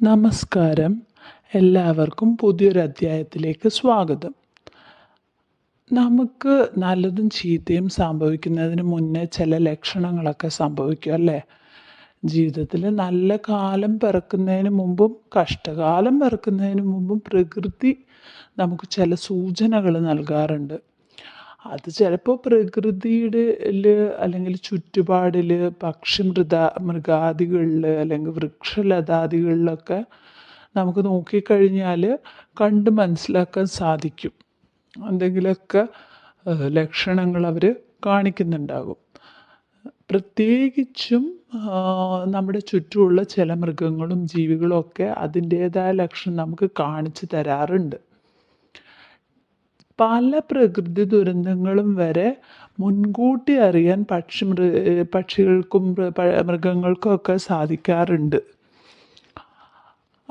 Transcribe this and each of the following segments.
നമസ്കാരം. എല്ലാവർക്കും പുതിയൊരു അധ്യായത്തിലേക്ക് സ്വാഗതം. നമുക്ക് നല്ലതും ചീത്തയും സംഭവിക്കുന്നതിന് മുന്നേ ചില ലക്ഷണങ്ങളൊക്കെ സംഭവിക്കും അല്ലേ? ജീവിതത്തിൽ നല്ല കാലം പിറക്കുന്നതിന് മുമ്പും കഷ്ടകാലം പിറക്കുന്നതിന് മുമ്പും പ്രകൃതി നമുക്ക് ചില സൂചനകൾ നൽകാറുണ്ട്. അത് ചിലപ്പോൾ പ്രകൃതിയുടെ അല്ലെങ്കിൽ ചുറ്റുപാടിൽ പക്ഷി മൃത മൃഗാദികളിൽ അല്ലെങ്കിൽ വൃക്ഷലതാദികളിലൊക്കെ നമുക്ക് നോക്കിക്കഴിഞ്ഞാൽ കണ്ട് മനസ്സിലാക്കാൻ സാധിക്കും. എന്തെങ്കിലുമൊക്കെ ലക്ഷണങ്ങൾ അവർ കാണിക്കുന്നുണ്ടാകും. പ്രത്യേകിച്ചും നമ്മുടെ ചുറ്റുമുള്ള ചില മൃഗങ്ങളും ജീവികളും ഒക്കെ അതിന്റേതായ ലക്ഷണം നമുക്ക് കാണിച്ചു തരാറുണ്ട്. പല പ്രകൃതി ദുരന്തങ്ങളും വരെ മുൻകൂട്ടി അറിയാൻ പക്ഷി മൃ പക്ഷികൾക്കും മൃഗങ്ങൾക്കും ഒക്കെ സാധിക്കാറുണ്ട്.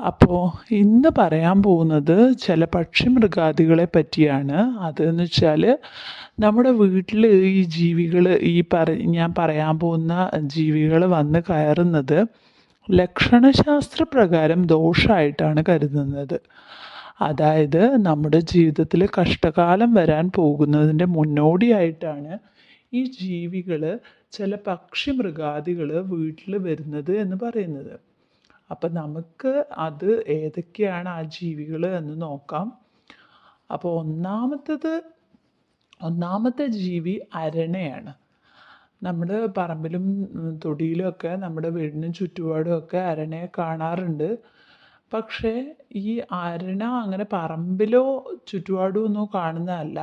അപ്പോൾ ഇന്ന് പറയാൻ പോകുന്നത് ചില പക്ഷി മൃഗാദികളെ പറ്റിയാണ്. അതെന്ന് വെച്ചാൽ നമ്മുടെ വീട്ടിൽ ഈ ജീവികൾ ഈ പറ ഞാൻ പറയാൻ പോകുന്ന ജീവികൾ വന്ന് കയറുന്നത് ലക്ഷണശാസ്ത്ര പ്രകാരം ദോഷമായിട്ടാണ് കരുതുന്നത്. അതായത് നമ്മുടെ ജീവിതത്തിൽ കഷ്ടകാലം വരാൻ പോകുന്നതിന്റെ മുന്നോടിയായിട്ടാണ് ഈ ജീവികൾ ചില പക്ഷി മൃഗാദികൾ വീട്ടിൽ വരുന്നത് എന്ന് പറയുന്നത്. അപ്പം നമുക്ക് അത് ഏതൊക്കെയാണ് ആ ജീവികൾ എന്ന് നോക്കാം. അപ്പോൾ ഒന്നാമത്തത് ഒന്നാമത്തെ ജീവി അരണയാണ്. നമ്മൾ പറമ്പിലും തൊടിയിലും ഒക്കെ നമ്മുടെ വീടിനും ചുറ്റുപാടും ഒക്കെ അരണയെ കാണാറുണ്ട്. പക്ഷേ ഈ അരണ അങ്ങനെ പറമ്പിലോ ചുറ്റുപാടോ ഒന്നോ കാണുന്നതല്ല.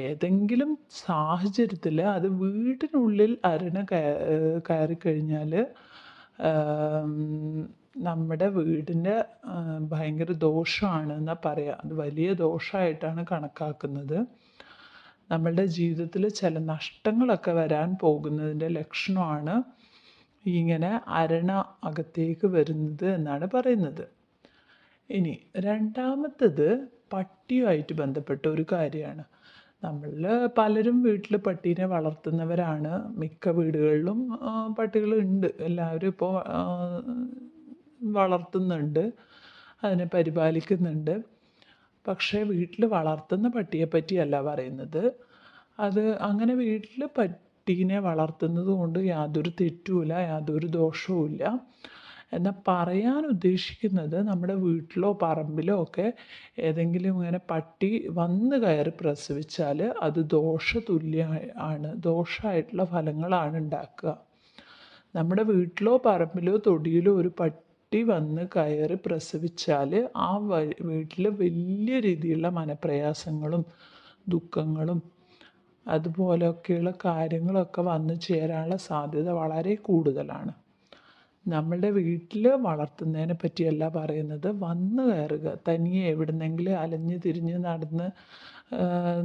ഏതെങ്കിലും സാഹചര്യത്തിൽ അത് വീടിനുള്ളിൽ അരണ കയറി കഴിഞ്ഞാൽ നമ്മുടെ വീടിന്റെ ഭയങ്കര ദോഷമാണ് എന്നാ പറയുക അത് വലിയ ദോഷമായിട്ടാണ് കണക്കാക്കുന്നത്. നമ്മളുടെ ജീവിതത്തിൽ ചില നഷ്ടങ്ങളൊക്കെ വരാൻ പോകുന്നതിന്റെ ലക്ഷണമാണ് ഇങ്ങനെ അരണ അകത്തേക്ക് വരുന്നത് എന്നാണ് പറയുന്നത്. ഇനി രണ്ടാമത്തത് പട്ടിയുമായിട്ട് ബന്ധപ്പെട്ട ഒരു കാര്യമാണ്. നമ്മളിൽ പലരും വീട്ടിൽ പട്ടീനെ വളർത്തുന്നവരാണ്. മിക്ക വീടുകളിലും പട്ടികളുണ്ട്. എല്ലാവരും ഇപ്പോൾ വളർത്തുന്നുണ്ട്. അതിനെ പരിപാലിക്കുന്നുണ്ട്. പക്ഷേ വീട്ടിൽ വളർത്തുന്ന പട്ടിയെ പറ്റിയല്ല പറയുന്നത്. അത് അങ്ങനെ വീട്ടിൽ പട്ടീനെ വളർത്തുന്നത് കൊണ്ട് യാതൊരു തെറ്റുമില്ല യാതൊരു ദോഷവുമില്ല. എന്നാൽ പറയാൻ ഉദ്ദേശിക്കുന്നത് നമ്മുടെ വീട്ടിലോ പറമ്പിലോ ഒക്കെ ഏതെങ്കിലും ഇങ്ങനെ പട്ടി വന്ന് കയറി പ്രസവിച്ചാൽ അത് ദോഷതുല്യ ആണ് ദോഷമായിട്ടുള്ള ഫലങ്ങളാണ് ഉണ്ടാക്കുക. നമ്മുടെ വീട്ടിലോ പറമ്പിലോ തൊടിയിലോ ഒരു പട്ടി വന്ന് കയറി പ്രസവിച്ചാൽ ആ വീട്ടിൽ വലിയ രീതിയിലുള്ള മനപ്രയാസങ്ങളും ദുഃഖങ്ങളും അതുപോലെയൊക്കെയുള്ള കാര്യങ്ങളൊക്കെ വന്നു ചേരാനുള്ള സാധ്യത വളരെ കൂടുതലാണ്. നമ്മളുടെ വീട്ടിൽ വളർത്തുന്നതിനെ പറ്റിയല്ല പറയുന്നത്. വന്നു കയറുക. തനിയെ എവിടുന്നെങ്കിലും അലഞ്ഞ് തിരിഞ്ഞ് നടന്ന്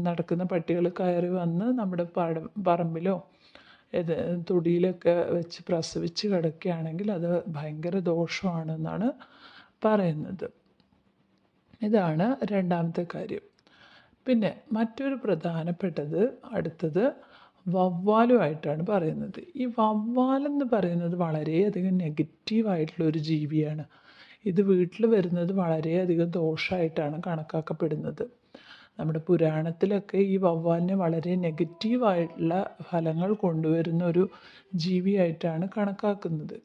നടക്കുന്ന പട്ടികൾ കയറി വന്ന് നമ്മുടെ പട പറമ്പിലോ ഇത് തൊടിയിലൊക്കെ വെച്ച് പ്രസവിച്ച് കിടക്കുകയാണെങ്കിൽ അത് ഭയങ്കര ദോഷമാണെന്നാണ് പറയുന്നത്. ഇതാണ് രണ്ടാമത്തെ കാര്യം. പിന്നെ മറ്റൊരു പ്രധാനപ്പെട്ടത് അടുത്തത് വവ്വാലുമായിട്ടാണ് പറയുന്നത്. ഈ വവ്വാലെന്ന് പറയുന്നത് വളരെയധികം നെഗറ്റീവായിട്ടുള്ള ഒരു ജീവിയാണ്. ഇത് വീട്ടിൽ വരുന്നത് വളരെയധികം ദോഷമായിട്ടാണ് കണക്കാക്കപ്പെടുന്നത്. നമ്മുടെ പുരാണത്തിലൊക്കെ ഈ വവ്വാലിനെ വളരെ നെഗറ്റീവായിട്ടുള്ള ഫലങ്ങൾ കൊണ്ടുവരുന്ന ഒരു ജീവിയായിട്ടാണ് കണക്കാക്കുന്നത്.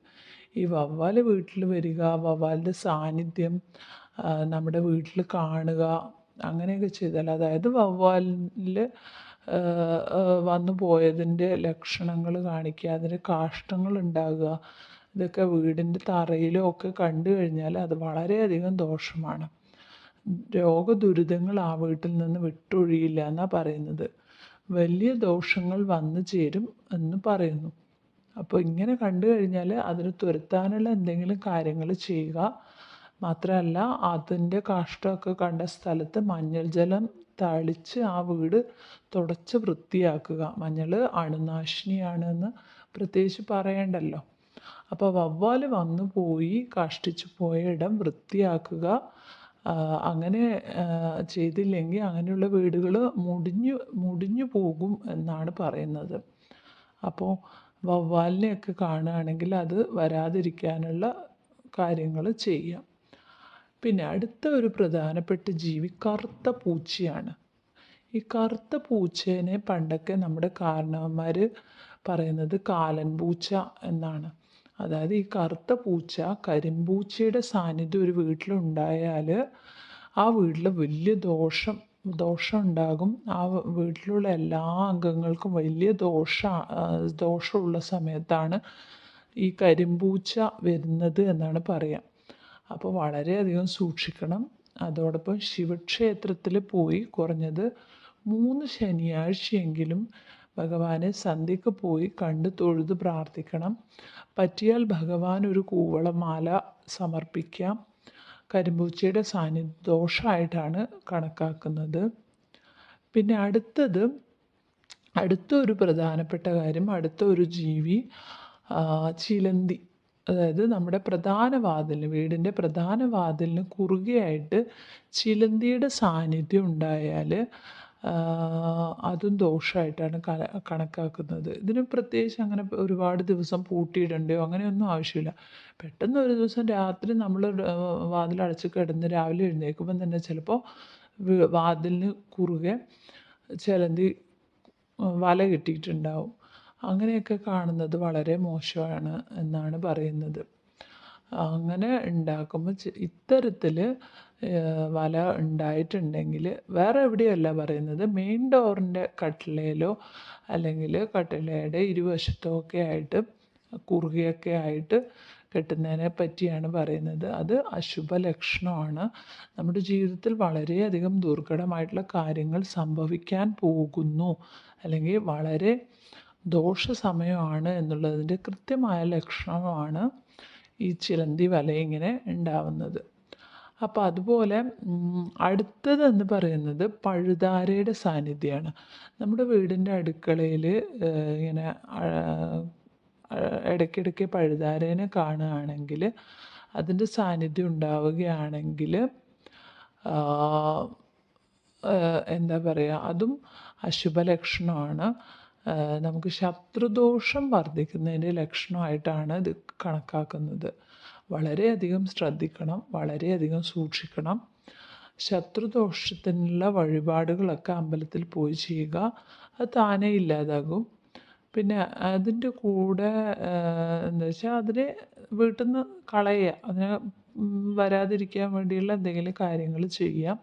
ഈ വവ്വാൽ വീട്ടിൽ വരിക വവ്വാലിന്റെ സാന്നിധ്യം നമ്മുടെ വീട്ടിൽ കാണുക അങ്ങനെയൊക്കെ ചെയ്താൽ അതായത് വവ്വാലിൽ വന്നു പോയതിന്റെ ലക്ഷണങ്ങൾ കാണിക്കുക അതിന്റെ കാഷ്ടങ്ങൾ ഉണ്ടാകുക ഇതൊക്കെ വീടിന്റെ തറയിലോ ഒക്കെ കണ്ടു കഴിഞ്ഞാൽ അത് വളരെയധികം ദോഷമാണ്. രോഗദുരിതങ്ങൾ ആ വീട്ടിൽ നിന്ന് വിട്ടൊഴിയില്ല എന്നാണ് പറയുന്നത്. വലിയ ദോഷങ്ങൾ വന്നു ചേരും എന്ന് പറയുന്നു. അപ്പോൾ ഇങ്ങനെ കണ്ടു കഴിഞ്ഞാൽ അതിന് തുരത്താനുള്ള എന്തെങ്കിലും കാര്യങ്ങൾ ചെയ്യുക. മാത്രമല്ല അതിന്റെ കാഷ്ടമൊക്കെ കണ്ട സ്ഥലത്ത് മഞ്ഞൾ ജലം തളിച്ച് ആ വീട് തുടച്ച് വൃത്തിയാക്കുക. മഞ്ഞൾ അണുനാശിനിയാണെന്ന് പ്രത്യേകിച്ച് പറയണ്ടല്ലോ. അപ്പോൾ വവ്വാൽ വന്നു പോയി കാഷ്ടിച്ചു പോയ ഇടം വൃത്തിയാക്കുക. അങ്ങനെ ചെയ്തില്ലെങ്കിൽ അങ്ങനെയുള്ള വീടുകൾ മുടിഞ്ഞു മുടിഞ്ഞു പോകും എന്നാണ് പറയുന്നത്. അപ്പോൾ വവ്വാലിനെയൊക്കെ കാണുകയാണെങ്കിൽ അത് വരാതിരിക്കാനുള്ള കാര്യങ്ങൾ ചെയ്യാം. പിന്നെ അടുത്ത ഒരു പ്രധാനപ്പെട്ട ജീവി കറുത്ത പൂച്ചയാണ്. ഈ കറുത്ത പൂച്ചേനെ പണ്ടൊക്കെ നമ്മുടെ കാരണവന്മാർ പറയുന്നത് കാലൻ പൂച്ച എന്നാണ്. അതായത് ഈ കറുത്ത പൂച്ച കരിമ്പൂച്ചയുടെ സാന്നിധ്യം ഒരു വീട്ടിലുണ്ടായാൽ ആ വീട്ടിൽ വലിയ ദോഷം ദോഷം ഉണ്ടാകും. ആ വീട്ടിലുള്ള എല്ലാ അംഗങ്ങൾക്കും വലിയ ദോഷ ദോഷമുള്ള സമയത്താണ് ഈ കരിമ്പൂച്ച വരുന്നത് എന്നാണ് പറയാം. അപ്പോൾ വളരെയധികം സൂക്ഷിക്കണം. അതോടൊപ്പം ശിവക്ഷേത്രത്തിൽ പോയി കുറഞ്ഞത് മൂന്ന് ശനിയാഴ്ചയെങ്കിലും ഭഗവാനെ സന്ധ്യക്ക് പോയി കണ്ട് തൊഴുത് പ്രാർത്ഥിക്കണം. പറ്റിയാൽ ഭഗവാൻ ഒരു കൂവളമാല സമർപ്പിക്കാം. കരിമ്പൂച്ചയുടെ സാന്നി ദോഷമായിട്ടാണ് കണക്കാക്കുന്നത്. പിന്നെ അടുത്തത് അടുത്ത ഒരു പ്രധാനപ്പെട്ട കാര്യം അടുത്ത ഒരു ജീവി ചിലന്തി. അതായത് നമ്മുടെ പ്രധാന വാതിലിന് വീടിന്റെ പ്രധാന വാതിലിന് കുറുകെയായിട്ട് ചിലന്തിയുടെ സാന്നിധ്യം ഉണ്ടായാൽ അതും ദോഷമായിട്ടാണ് കണക്കാക്കുന്നത്. ഇതിന് പ്രത്യേകിച്ച് അങ്ങനെ ഒരുപാട് ദിവസം പൂട്ടിയിടണ്ടോ അങ്ങനെയൊന്നും ആവശ്യമില്ല. പെട്ടെന്ന് ഒരു ദിവസം രാത്രി നമ്മൾ വാതിലടച്ച് കിടന്ന് രാവിലെ എഴുന്നേൽക്കുമ്പം തന്നെ ചിലപ്പോൾ വാതിലിന് കുറുകെ ചിലന്തി വല കെട്ടിയിട്ടുണ്ടാവും. അങ്ങനെയൊക്കെ കാണുന്നത് വളരെ മോശമാണ് എന്നാണ് പറയുന്നത്. അങ്ങനെ ഉണ്ടാക്കുമ്പോൾ ഇത്തരത്തിൽ വല ഉണ്ടായിട്ടുണ്ടെങ്കിൽ വേറെ എവിടെയല്ല പറയുന്നത് മെയിൻ ഡോറിന്റെ കട്ടിലയിലോ അല്ലെങ്കിൽ കട്ടിലയുടെ ഇരുവശത്തോ ഒക്കെ ആയിട്ട് കുറുകയൊക്കെ ആയിട്ട് കെട്ടുന്നതിനെ പറ്റിയാണ് പറയുന്നത്. അത് അശുഭ ലക്ഷണമാണ് നമ്മുടെ ജീവിതത്തിൽ വളരെയധികം ദുർഘടമായിട്ടുള്ള കാര്യങ്ങൾ സംഭവിക്കാൻ പോകുന്നു. അല്ലെങ്കിൽ വളരെ ദോഷ സമയമാണ് എന്നുള്ളതിന്റെ കൃത്യമായ ലക്ഷണമാണ് ഈ ചിലന്തി വല ഇങ്ങനെ ഉണ്ടാവുന്നത്. അപ്പോൾ അതുപോലെ അടുത്തതെന്ന് പറയുന്നത് പഴുതാരയുടെ സാന്നിധ്യമാണ്. നമ്മുടെ വീടിന്റെ അടുക്കളയിൽ ഇങ്ങനെ ഇടയ്ക്കിടയ്ക്ക് പഴുതാരേനെ കാണുകയാണെങ്കിൽ അതിന്റെ സാന്നിധ്യം ഉണ്ടാവുകയാണെങ്കിൽ എന്താ പറയുക അതും അശുഭ ലക്ഷണമാണ് നമുക്ക് ശത്രുദോഷം വർദ്ധിക്കുന്നതിന്റെ ലക്ഷണമായിട്ടാണ് ഇത് കണക്കാക്കുന്നത്. വളരെയധികം ശ്രദ്ധിക്കണം വളരെയധികം സൂക്ഷിക്കണം. ശത്രുദോഷത്തിനുള്ള വഴിപാടുകളൊക്കെ അമ്പലത്തിൽ പോയി ചെയ്യുക. അത് താനേ ഇല്ലാതാകും. പിന്നെ അതിന്റെ കൂടെ എന്താ വെച്ചാൽ അതിനെ വീട്ടിൽ നിന്ന് കളയുക. അതിനെ വരാതിരിക്കാൻ വേണ്ടിയുള്ള എന്തെങ്കിലും കാര്യങ്ങൾ ചെയ്യാം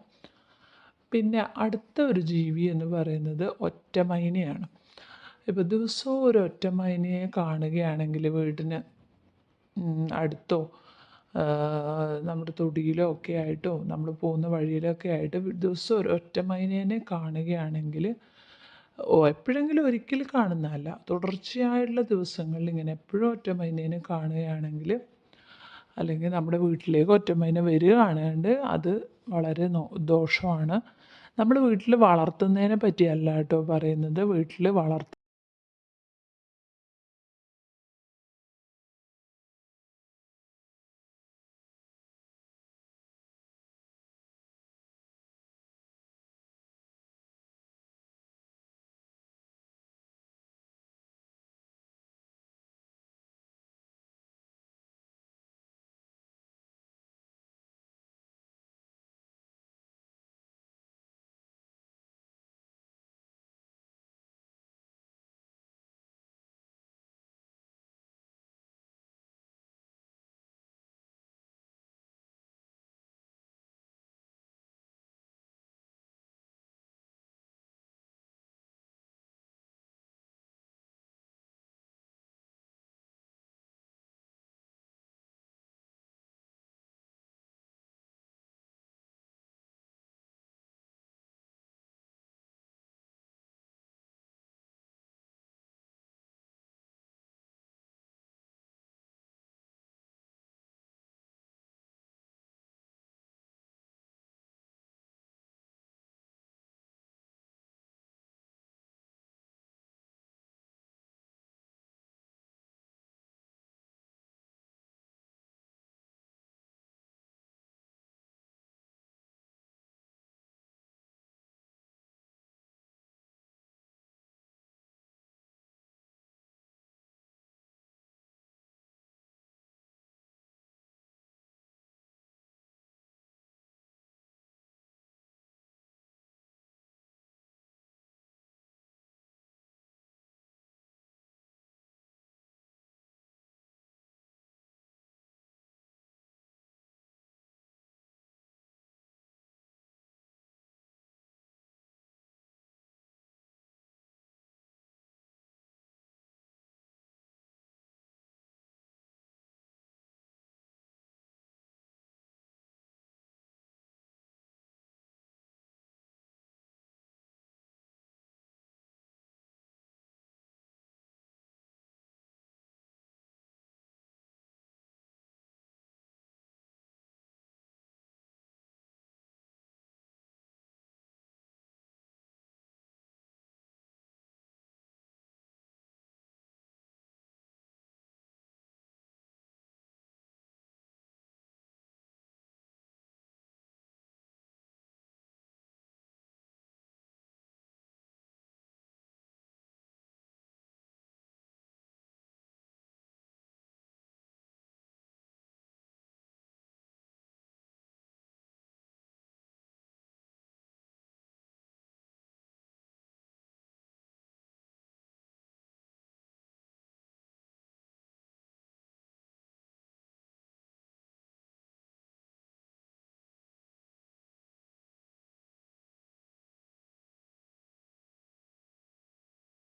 പിന്നെ അടുത്ത ഒരു ജീവി എന്ന് പറയുന്നത് ഒറ്റമൈനയാണ്. ഇപ്പോൾ ദിവസവും ഒരു ഒറ്റമൈനയെ കാണുകയാണെങ്കിൽ വീടിന് അടുത്തോ നമ്മുടെ തൊടിയിലോ ഒക്കെ ആയിട്ടോ നമ്മൾ പോകുന്ന വഴിയിലൊക്കെ ആയിട്ട് ദിവസം ഒരു ഒറ്റ മൈനേനെ കാണുകയാണെങ്കിൽ ഓ എപ്പോഴെങ്കിലും ഒരിക്കൽ കാണുന്നതല്ല. തുടർച്ചയായുള്ള ദിവസങ്ങളിൽ ഇങ്ങനെ എപ്പോഴും ഒറ്റ മൈനേനെ കാണുകയാണെങ്കിൽ അല്ലെങ്കിൽ നമ്മുടെ വീട്ടിലേക്ക് ഒറ്റ മൈന വരികയാണെങ്കിൽ അത് വളരെ ദോഷമാണ്. നമ്മൾ വീട്ടിൽ വളർത്തുന്നതിനെ പറ്റിയല്ല കേട്ടോ പറയുന്നത്. വീട്ടിൽ വളർത്ത